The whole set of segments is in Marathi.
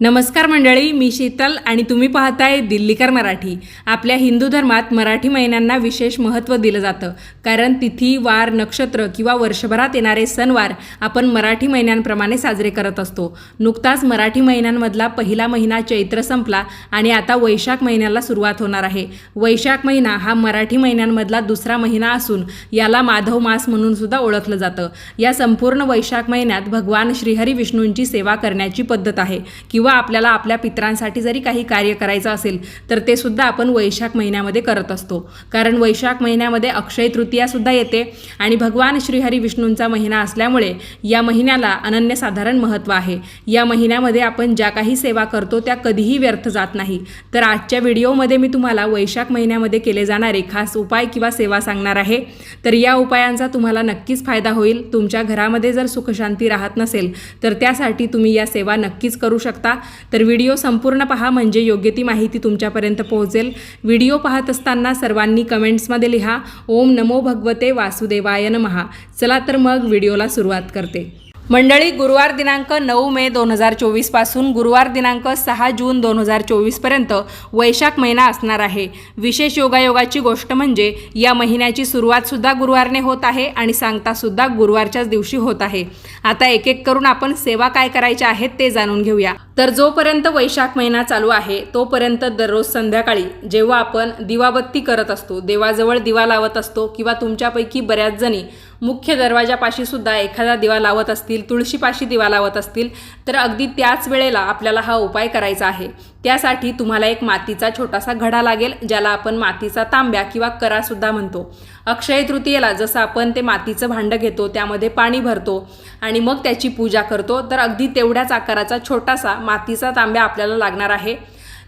नमस्कार मंडळी मी शीतल आणि तुम्ही पाहताय दिल्लीकर मराठी. आपल्या हिंदू धर्मात मराठी महिन्यांना विशेष महत्त्व दिलं जातं. कारण तिथी वार नक्षत्र किंवा वर्षभरात येणारे सणवार आपण मराठी महिन्यांप्रमाणे साजरे करत असतो. नुकताच मराठी महिन्यांमधला पहिला महिना चैत्र संपला आणि आता वैशाख महिन्याला सुरुवात होणार आहे. वैशाख महिना हा मराठी महिन्यांमधला दुसरा महिना असून याला माधव मास म्हणून सुद्धा ओळखलं जातं. या संपूर्ण वैशाख महिन्यात भगवान श्रीहरी विष्णूंची सेवा करण्याची पद्धत आहे. किंवा आपल्याला आपल्या पितरांसाठी जरी काही कार्य करायचं असेल तर ते सुद्धा आपण वैशाख महिन्यामध्ये करत असतो. कारण वैशाख महिन्यामध्ये अक्षय तृतीयासुद्धा येते आणि भगवान श्रीहरी विष्णूंचा महिना असल्यामुळे या महिन्याला अनन्यसाधारण महत्त्व आहे. या महिन्यामध्ये आपण ज्या काही सेवा करतो त्या कधीही व्यर्थ जात नाही. तर आजच्या व्हिडिओमध्ये मी तुम्हाला वैशाख महिन्यामध्ये केले जाणारे खास उपाय किंवा सेवा सांगणार आहे. तर या उपायांचा तुम्हाला नक्कीच फायदा होईल. तुमच्या घरामध्ये जर सुखशांती राहत नसेल तर त्यासाठी तुम्ही या सेवा नक्कीच करू शकता. तर व्हिडिओ संपूर्ण पहा म्हणजे योग्य ती माहिती तुमच्यापर्यंत पोहोचेल. व्हिडिओ पाहत असताना सर्वांनी कमेंट्समध्ये लिहा. ओम नमो भगवते वासुदेवाय नमहा. चला तर मग व्हिडिओला सुरुवात करते. मंडळी गुरुवार दिनांक नऊ मे दोन हजार चोवीसपासून गुरुवार दिनांक सहा जून दोन हजार चोवीसपर्यंत वैशाख महिना असणार आहे. विशेष योगायोगाची गोष्ट म्हणजे या महिन्याची सुरुवातसुद्धा गुरुवारने होत आहे आणि सांगतासुद्धा गुरुवारच्याच दिवशी होत आहे. आता एक एक करून आपण सेवा काय करायच्या आहेत ते जाणून घेऊया. तर जोपर्यंत वैशाख महिना चालू आहे तोपर्यंत दररोज संध्याकाळी जेव्हा आपण दिवाबत्ती करत असतो देवाजवळ दिवा लावत असतो किंवा तुमच्यापैकी बऱ्याच जणी मुख्य दरवाजापाशी सुद्धा एखादा दिवा लावत असतील तुळशीपाशी दिवा लावत असतील तर अगदी त्याच वेळेला आपल्याला हा उपाय करायचा आहे. त्यासाठी तुम्हाला एक मातीचा छोटासा घडा लागेल ज्याला आपण मातीचा तांब्या किंवा करासुद्धा म्हणतो. अक्षय तृतीयेला जसं आपण ते मातीचं भांडं घेतो त्यामध्ये पाणी भरतो आणि मग त्याची पूजा करतो तर अगदी तेवढ्याच आकाराचा छोटासा मातीचा तांब्या आपल्याला लागणार आहे.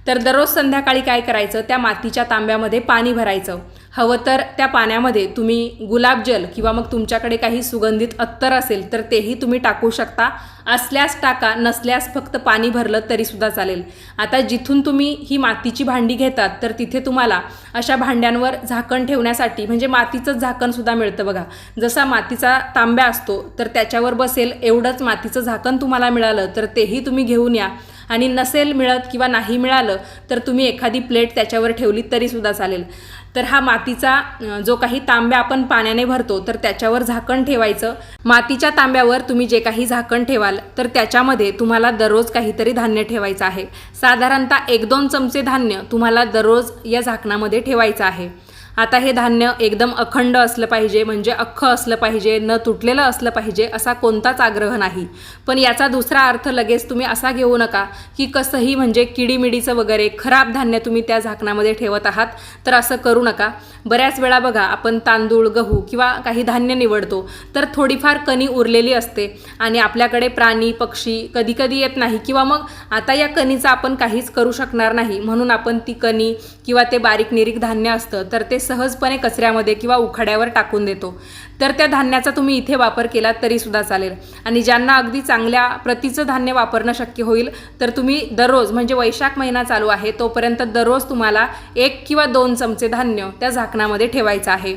तर दररोज संध्याकाळी काय करायचं? त्या मातीच्या तांब्यामध्ये पाणी भरायचं. हवं तर त्या पाण्यामध्ये तुम्ही गुलाबजल किंवा मग तुमच्याकडे काही सुगंधित अत्तर असेल तर तेही तुम्ही टाकू शकता. असल्यास टाका नसल्यास फक्त पाणी भरलं तरीसुद्धा चालेल. आता जिथून तुम्ही ही मातीची भांडी घेतात तर तिथे तुम्हाला अशा भांड्यांवर झाकण ठेवण्यासाठी म्हणजे मातीचंच झाकणसुद्धा मिळतं बघा. जसा मातीचा तांब्या असतो तर त्याच्यावर बसेल एवढंच मातीचं झाकण तुम्हाला मिळालं तर तेही तुम्ही घेऊन या. आणि नसेल मिळत किंवा नाही मिळालं तर तुम्ही एखादी प्लेट त्याच्यावर ठेवली तरीसुद्धा चालेल. तर हा मातीचा जो काही तांब्या आपण पाण्याने भरतो तर त्याच्यावर झाकण ठेवायचं. मातीच्या तांब्यावर तुम्ही जे काही झाकण ठेवाल तर त्याच्यामध्ये तुम्हाला दररोज काहीतरी धान्य ठेवायचं आहे. साधारणतः एक दोन चमचे धान्य तुम्हाला दररोज या झाकणामध्ये ठेवायचं आहे. आता हे धान्य एकदम अखंड असलं पाहिजे म्हणजे अख्खं असलं पाहिजे न तुटलेलं असलं पाहिजे असा कोणताच आग्रह नाही. पण याचा दुसरा अर्थ लगेच तुम्ही असा घेऊ नका की कसंही म्हणजे किडीमिडीचं वगैरे खराब धान्य तुम्ही त्या झाकणामध्ये ठेवत आहात तर असं करू नका. बऱ्याच वेळा बघा आपण तांदूळ गहू किंवा काही धान्य निवडतो तर थोडीफार कणी उरलेली असते आणि आपल्याकडे प्राणी पक्षी कधी कधी येत नाही किंवा मग आता या कणीचं आपण काहीच करू शकणार नाही म्हणून आपण ती कणी किंवा ते बारीक निरीक धान्य असतं तर ते सहजपणे कचऱ्यामध्ये किंवा उखाड्यावर टाकून देतो. तर त्या धान्याचा तुम्ही इथे वापर केला तरीसुद्धा चालेल. आणि ज्यांना अगदी चांगल्या प्रतीचं धान्य वापरणं शक्य होईल तर तुम्ही दररोज म्हणजे वैशाख महिना चालू आहे तोपर्यंत दररोज तुम्हाला एक किंवा दोन चमचे धान्य त्या झाकणामध्ये ठेवायचं आहे.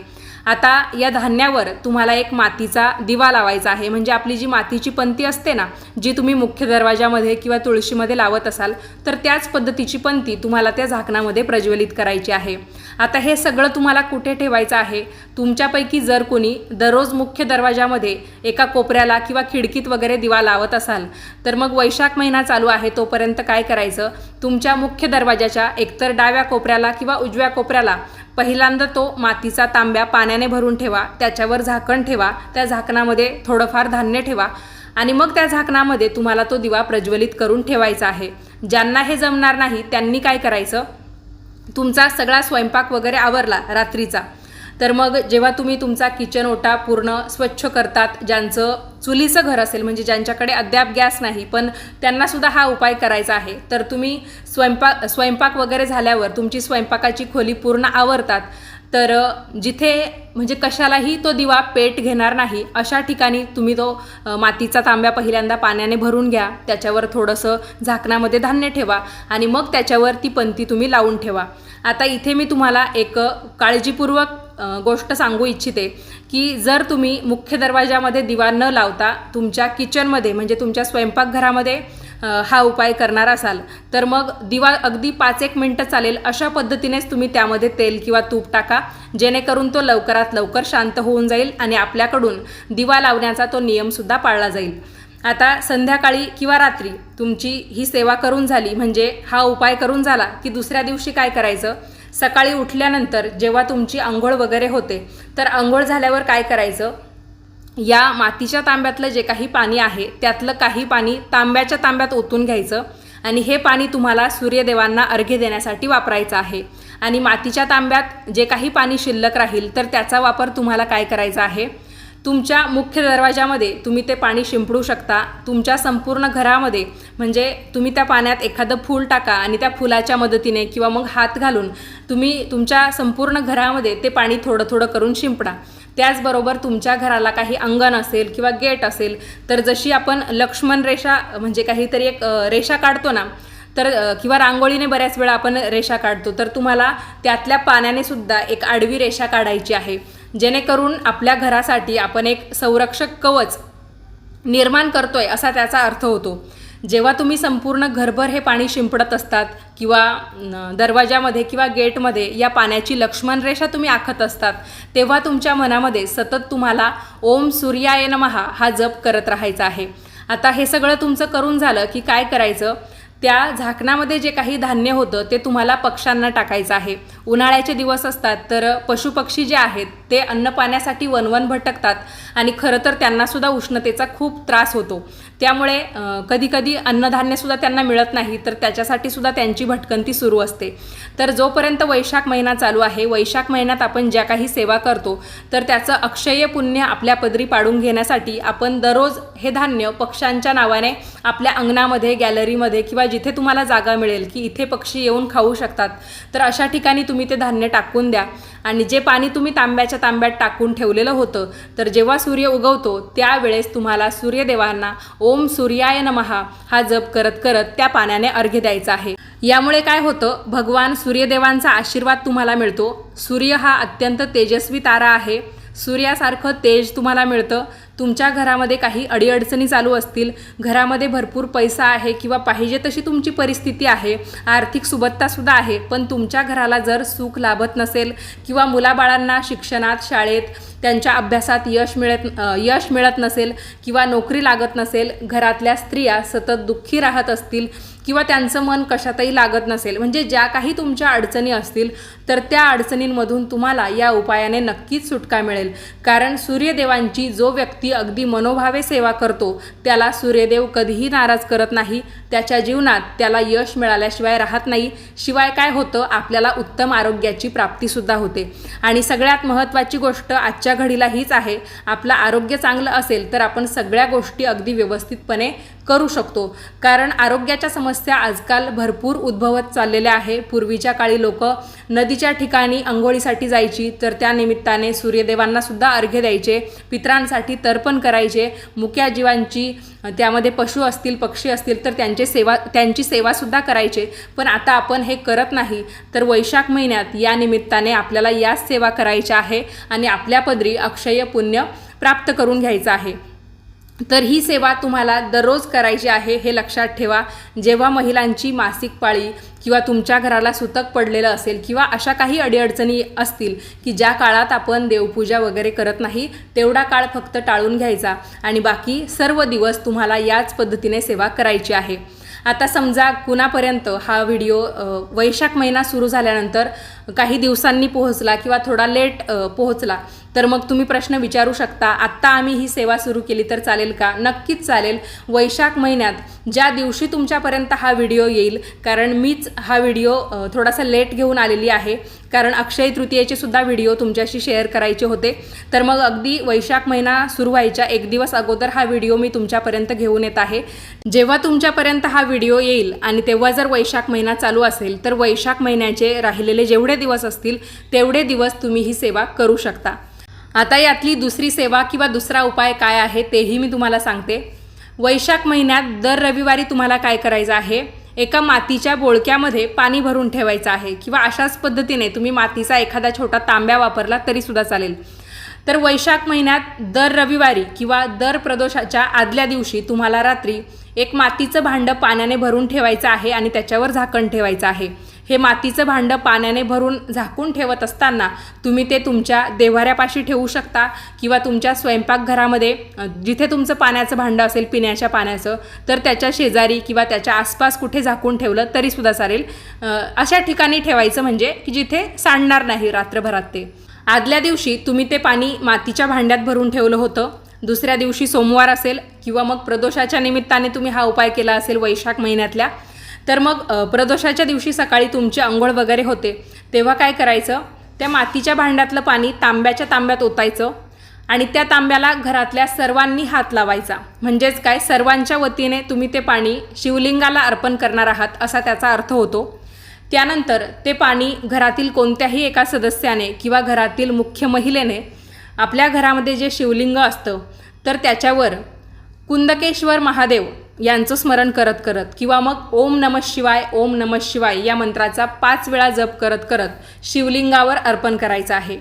आता या धान्यावर तुम्हाला एक मातीचा दिवा लावायचा आहे. म्हणजे आपली जी मातीची पंती असते ना जी तुम्ही मुख्य दरवाजामध्ये किंवा तुळशीमध्ये लावत असाल तर त्याच पद्धतीची पंती तुम्हाला त्या झाकणामध्ये प्रज्वलित करायची आहे. आता हे सगळं तुम्हाला कुठे ठेवायचं आहे? तुमच्यापैकी जर कोणी दररोज मुख्य दरवाजामध्ये एका कोपऱ्याला किंवा खिडकीत वगैरे दिवा लावत असाल तर मग वैशाख महिना चालू आहे तोपर्यंत काय करायचं? तुमच्या मुख्य दरवाजाच्या एकतर डाव्या कोपऱ्याला किंवा उजव्या कोपऱ्याला पहिल्यांदा तो मातीचा तांब्या पाण्याने भरून ठेवा त्याच्यावर झाकण ठेवा त्या झाकणामध्ये थोडंफार धान्य ठेवा आणि मग त्या झाकणामध्ये तुम्हाला तो दिवा प्रज्वलित करून ठेवायचा आहे. ज्यांना हे जमणार नाही त्यांनी काय करायचं? तुमचा सगळा स्वयंपाक वगैरे आवरला रात्रीचा. तर मग जेव्हा तुम्ही तुमचा किचन ओटा पूर्ण स्वच्छ करतात ज्यांचं चुलीचं घर असेल म्हणजे ज्यांच्याकडे अद्याप गॅस नाही पण त्यांनासुद्धा हा उपाय करायचा आहे. तर तुम्ही स्वयंपाक स्वयंपाक वगैरे झाल्यावर तुमची स्वयंपाकाची खोली पूर्ण आवरतात तर जिथे म्हणजे कशालाही तो दिवा पेट घेणार नाही अशा ठिकाणी तुम्ही तो मातीचा तांब्या पहिल्यांदा पाण्याने भरून घ्या. त्याच्यावर थोडंसं झाकणामध्ये धान्य ठेवा आणि मग त्याच्यावर ती पंती तुम्ही लावून ठेवा. आता इथे मी तुम्हाला एक काळजीपूर्वक गोष्ट सांगू इच्छिते की जर तुम्ही मुख्य दरवाजामध्ये दिवा न लावता तुमच्या किचनमध्ये म्हणजे तुमच्या स्वयंपाकघरामध्ये हा उपाय करणार असाल तर मग दिवा अगदी पाच एक मिनटं चालेल. अशा पद्धतीनेच तुम्ही त्यामध्ये तेल किंवा तूप टाका जेणेकरून तो लवकरात लवकर शांत होऊन जाईल आणि आपल्याकडून दिवा लावण्याचा तो नियमसुद्धा पाळला जाईल. आता संध्याकाळी किंवा रात्री तुमची ही सेवा करून झाली म्हणजे हा उपाय करून झाला की दुसऱ्या दिवशी काय करायचं? सकाळी उठल्यानंतर जेव्हा तुमची आंघोळ वगैरे होते तर आंघोळ झाल्यावर काय करायचं? या मातीच्या तांब्यातलं जे काही पाणी आहे त्यातलं काही पाणी तांब्याच्या तांब्यात ओतून घ्यायचं आणि हे पाणी तुम्हाला सूर्यदेवांना अर्घ्य देण्यासाठी वापरायचं आहे. आणि मातीच्या तांब्यात जे काही पाणी शिल्लक राहील तर त्याचा वापर तुम्हाला काय करायचा आहे? तुमच्या मुख्य दरवाजामध्ये तुम्ही ते पाणी शिंपडू शकता. तुमच्या संपूर्ण घरामध्ये म्हणजे तुम्ही त्या पाण्यात एखादं फूल टाका आणि त्या फुलाच्या मदतीने किंवा मग हात घालून तुम्ही तुमच्या संपूर्ण घरामध्ये ते पाणी थोडं थोडं करून शिंपडा. त्याचबरोबर तुमच्या घराला काही अंगण असेल किंवा गेट असेल तर जशी आपण लक्ष्मण रेषा म्हणजे काहीतरी एक रेषा काढतो ना तर किंवा रांगोळीने बऱ्याच वेळा आपण रेषा काढतो तर तुम्हाला त्यातल्या पाण्याने सुद्धा एक आडवी रेषा काढायची आहे. जेणेकरून आपल्या घरासाठी आपण एक संरक्षक कवच निर्माण करतोय असा त्याचा अर्थ होतो. जेव्हा तुम्ही संपूर्ण घरभर हे पाणी शिंपडत असतात किंवा दरवाजामध्ये किंवा गेटमध्ये या पाण्याची लक्ष्मण रेषा तुम्ही आखत असतात तेव्हा तुमच्या मनामध्ये सतत तुम्हाला ओम सूर्याय नमहा हा जप करत राहायचा आहे. आता हे सगळं तुमचं करून झालं की काय करायचं? त्या झाकणामध्ये जे काही धान्य होतं ते तुम्हाला पक्ष्यांना टाकायचं आहे. उन्हाळ्याचे दिवस असतात तर पशुपक्षी जे आहेत ते अन्न पाण्यासाठी वनवन भटकतात आणि खरं तर त्यांनासुद्धा उष्णतेचा खूप त्रास होतो. त्यामुळे कधीकधी अन्नधान्यसुद्धा त्यांना मिळत नाही तर त्याच्यासाठी सुद्धा त्यांची भटकंती सुरू असते. तर जोपर्यंत वैशाख महिना चालू आहे वैशाख महिन्यात आपण ज्या काही सेवा करतो तर त्याचं अक्षय पुण्य आपल्या पदरी पाडून घेण्यासाठी आपण दररोज हे धान्य पक्ष्यांच्या नावाने आपल्या अंगणामध्ये गॅलरीमध्ये किंवा जिथे तुम्हाला जागा मिळेल की इथे पक्षी येऊन खाऊ शकतात तर अशा ठिकाणी तुम्ही ते धान्य टाकून द्या. आणि जे पाणी तुम्ही तांब्याच्या तांब्यात टाकून ठेवलेलं होतं तर जेव्हा सूर्य उगवतो त्यावेळेस तुम्हाला सूर्यदेवांना ओम सूर्याय नमहा हा जप करत करत त्या पाण्याने अर्घ्य द्यायचा आहे. यामुळे काय होतं भगवान सूर्यदेवांचा आशीर्वाद तुम्हाला मिळतो. सूर्य हा अत्यंत तेजस्वी तारा आहे. सूर्यासारखं तेज तुम्हाला मिळतं. तुमच्या घरामध्ये काही अडीअडचणी चालू असतील घरामध्ये भरपूर पैसा आहे किंवा पाहिजे तशी तुमची परिस्थिती आहे आर्थिक सुबत्तासुद्धा आहे पण तुमच्या घराला जर सुख लाभत नसेल किंवा मुलाबाळांना शिक्षणात शाळेत त्यांच्या अभ्यासात यश मिळत यश मिळत नसेल किंवा नोकरी लागत नसेल घरातल्या स्त्रिया सतत दुःखी राहत असतील किंवा त्यांचं मन कशातही लागत नसेल म्हणजे ज्या काही तुमच्या अडचणी असतील तर त्या अडचणींमधून तुम्हाला या उपायाने नक्कीच सुटका मिळेल. कारण सूर्यदेवांची जो व्यक्ती अगदी मनोभावे सेवा करतो त्याला सूर्यदेव कधीही नाराज करत नाही त्याच्या जीवनात त्याला यश मिळाल्याशिवाय राहत नाही शिवाय काय होतं आपल्याला उत्तम आरोग्याची प्राप्तीसुद्धा होते. आणि सगळ्यात महत्त्वाची गोष्ट आजच्या घडीला हीच आहे. आपलं आरोग्य चांगलं असेल तर आपण सगळ्या गोष्टी अगदी व्यवस्थितपणे करू शकतो. कारण आरोग्याच्या समस्या आजकाल भरपूर उद्भवत चाललेल्या आहे. पूर्वीच्या काळी लोक नदीच्या ठिकाणी अंघोळीसाठी जायची तर त्या निमित्ताने सूर्यदेवांना सुद्धा अर्घ्य द्यायचे पित्रांसाठी तर्पण करायचे. मुक्या जीवांची त्यामध्ये पशु असतील पक्षी असतील तर त्यांचे सेवा त्यांची सेवासुद्धा करायचे. पण आता आपण हे करत नाही. तर वैशाख महिन्यात या निमित्ताने आपल्याला याच सेवा करायच्या आहे आणि आपल्या पदरी अक्षय पुण्य प्राप्त करून घ्यायचं आहे. तर ही सेवा तुम्हाला दररोज करायची आहे हे लक्षात ठेवा. जेव्हा महिलांची मासिक पाळी किंवा तुमच्या घराला सुतक पडलेलं असेल किंवा अशा काही अडीअडचणी असतील की ज्या काळात आपण देवपूजा वगैरे करत नाही तेवढा काळ फक्त टाळून घ्यायचा आणि बाकी सर्व दिवस तुम्हाला याच पद्धतीने सेवा करायची आहे. आता समजा कुणापर्यंत हा व्हिडिओ वैशाख महिना सुरू झाल्यानंतर काही दिवसांनी पोहोचला किंवा थोडा लेट पोहोचला तर मग तुम्ही प्रश्न विचारू शकता आत्ता आम्ही ही सेवा सुरू केली तर चालेल का? नक्कीच चालेल. वैशाख महिन्यात ज्या दिवशी तुमच्यापर्यंत हा व्हिडिओ येईल कारण मीच हा व्हिडिओ थोडासा लेट घेऊन आलेली आहे कारण अक्षय तृतीयेचे सुद्धा व्हिडिओ तुमच्याशी शेअर करायचे होते. तर मग अगदी वैशाख महिना सुरू व्हायच्या एक दिवस अगोदर हा व्हिडिओ मी तुमच्यापर्यंत घेऊन येत आहे. जेव्हा तुमच्यापर्यंत हा व्हिडिओ येईल आणि तेव्हा जर वैशाख महिना चालू असेल तर वैशाख महिन्याचे राहिलेले जेवढे दिवस असतील तेवढे दिवस तुम्ही ही सेवा करू शकता. आता यातली दुसरी सेवा किंवा दुसरा उपाय काय आहे तेही मी तुम्हाला सांगते. वैशाख महिन्यात दर रविवारी तुम्हाला काय करायचं आहे? एका मातीच्या बोळक्यामध्ये पाणी भरून ठेवायचं आहे किंवा अशाच पद्धतीने तुम्ही मातीचा एखादा छोटा तांब्या वापरला तरीसुद्धा चालेल. तर वैशाख महिन्यात दर रविवारी किंवा दर प्रदोषाच्या आदल्या दिवशी तुम्हाला रात्री एक मातीचं भांडं पाण्याने भरून ठेवायचं आहे आणि त्याच्यावर झाकण ठेवायचं आहे. हे मातीचं भांडं पाण्याने भरून झाकून ठेवत असताना तुम्ही ते तुमच्या देव्हाऱ्यापाशी ठेवू शकता किंवा तुमच्या स्वयंपाकघरामध्ये जिथे तुमचं पाण्याचं भांडं असेल पिण्याच्या पाण्याचं तर त्याच्या शेजारी किंवा त्याच्या आसपास कुठे झाकून ठेवलं तरीसुद्धा चालेल. अशा ठिकाणी ठेवायचं म्हणजे की जिथे सांडणार नाही रात्रभरात ते. आदल्या दिवशी तुम्ही ते पाणी मातीच्या भांड्यात भरून ठेवलं होतं. दुसऱ्या दिवशी सोमवार असेल किंवा मग प्रदोषाच्या निमित्ताने तुम्ही हा उपाय केला असेल वैशाख महिन्यातल्या तर मग प्रदोषाच्या दिवशी सकाळी तुमची आंघोळ वगैरे होते. तेव्हा काय करायचं? त्या मातीच्या भांड्यातलं पाणी तांब्याच्या तांब्यात ओतायचं आणि त्या तांब्याला घरातल्या सर्वांनी हात लावायचा. म्हणजेच काय? सर्वांच्या वतीने तुम्ही ते पाणी शिवलिंगाला अर्पण करणार आहात असा त्याचा अर्थ होतो. त्यानंतर ते पाणी घरातील कोणत्याही एका सदस्याने किंवा घरातील मुख्य महिलेने आपल्या घरामध्ये जे शिवलिंग असतं तर त्याच्यावर कुंदकेश्वर महादेव यांचं स्मरण करत करत किंवा मग ओम नमः शिवाय ओम नमः शिवाय या मंत्राचा पाच वेळा जप करत करत शिवलिंगावर अर्पण करायचं आहे.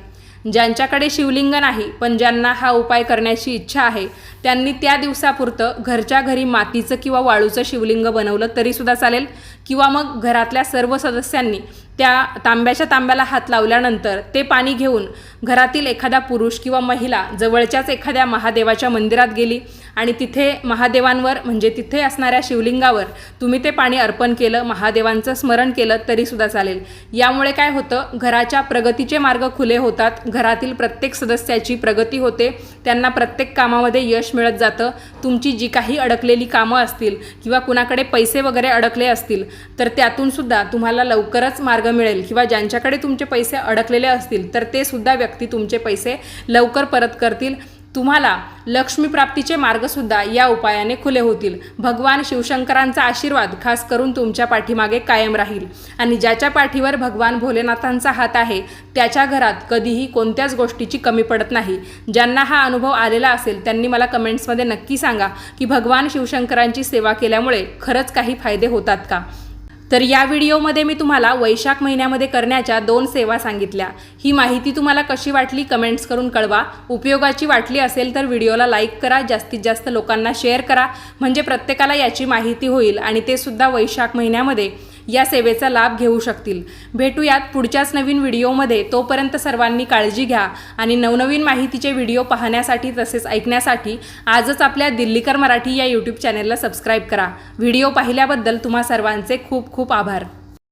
ज्यांच्याकडे शिवलिंग नाही पण ज्यांना हा उपाय करण्याची इच्छा आहे त्यांनी त्या दिवसापुरतं घरच्या घरी मातीचं किंवा वाळूचं शिवलिंग बनवलं तरीसुद्धा चालेल. किंवा मग घरातल्या सर्व सदस्यांनी त्या तांब्याच्या तांब्याला हात लावल्यानंतर ते पाणी घेऊन घरातील एखादा पुरुष किंवा महिला जवळच्याच एखाद्या महादेवाच्या मंदिरात गेली. आणि तिथे महादेवांवर म्हणजे तिथे असणाऱ्या शिवलिंगावर तुम्ही ते पाणी अर्पण केलं महादेवांचं स्मरण केलं तरीसुद्धा चालेल. यामुळे काय होतं घराच्या प्रगतीचे मार्ग खुले होतात. घरातील प्रत्येक सदस्याची प्रगती होते. त्यांना प्रत्येक कामामध्ये यश मिळत जातं. तुमची जी काही अडकलेली कामं असतील किंवा कुणाकडे पैसे वगैरे अडकले असतील तर त्यातून सुद्धा तुम्हाला लवकरच मार्ग मिळेल. किंवा ज्यांच्याकडे तुमचे पैसे अडकलेले असतील तर ते सुद्धा व्यक्ती तुमचे पैसे लवकर परत करतील. तुम्हाला लक्ष्मीप्राप्तीचे मार्गसुद्धा या उपायाने खुले होतील. भगवान शिवशंकरांचा आशीर्वाद खास करून तुमच्या पाठीमागे कायम राहील. आणि ज्याच्या पाठीवर भगवान भोलेनाथांचा हात आहे त्याच्या घरात कधीही कोणत्याच गोष्टीची कमी पडत नाही. ज्यांना हा अनुभव आलेला असेल त्यांनी मला कमेंट्समध्ये नक्की सांगा की भगवान शिवशंकरांची सेवा केल्यामुळे खरंच काही फायदे होतात का? तर या व्हिडिओमध्ये मी तुम्हाला वैशाख महिन्यामध्ये करण्याच्या दोन सेवा सांगितल्या. ही माहिती तुम्हाला कशी वाटली कमेंट्स करून कळवा. उपयोगाची वाटली असेल तर व्हिडिओला लाईक करा जास्तीत जास्त लोकांना शेअर करा. म्हणजे प्रत्येकाला याची माहिती होईल आणि ते सुद्धा वैशाख महिन्यामध्ये. या सेवेचा लाभ घेऊ शकतील. भेटूयात पुढच्याच नवीन व्हिडिओमध्ये. तोपर्यंत सर्वांनी काळजी घ्या आणि नवनवीन माहितीचे व्हिडिओ पाहण्यासाठी तसेच ऐकण्यासाठी आजच आपल्या दिल्लीकर मराठी या यूट्यूब चॅनेलला सबस्क्राईब करा. व्हिडिओ पाहिल्याबद्दल तुम्हा सर्वांचे खूप खूप आभार.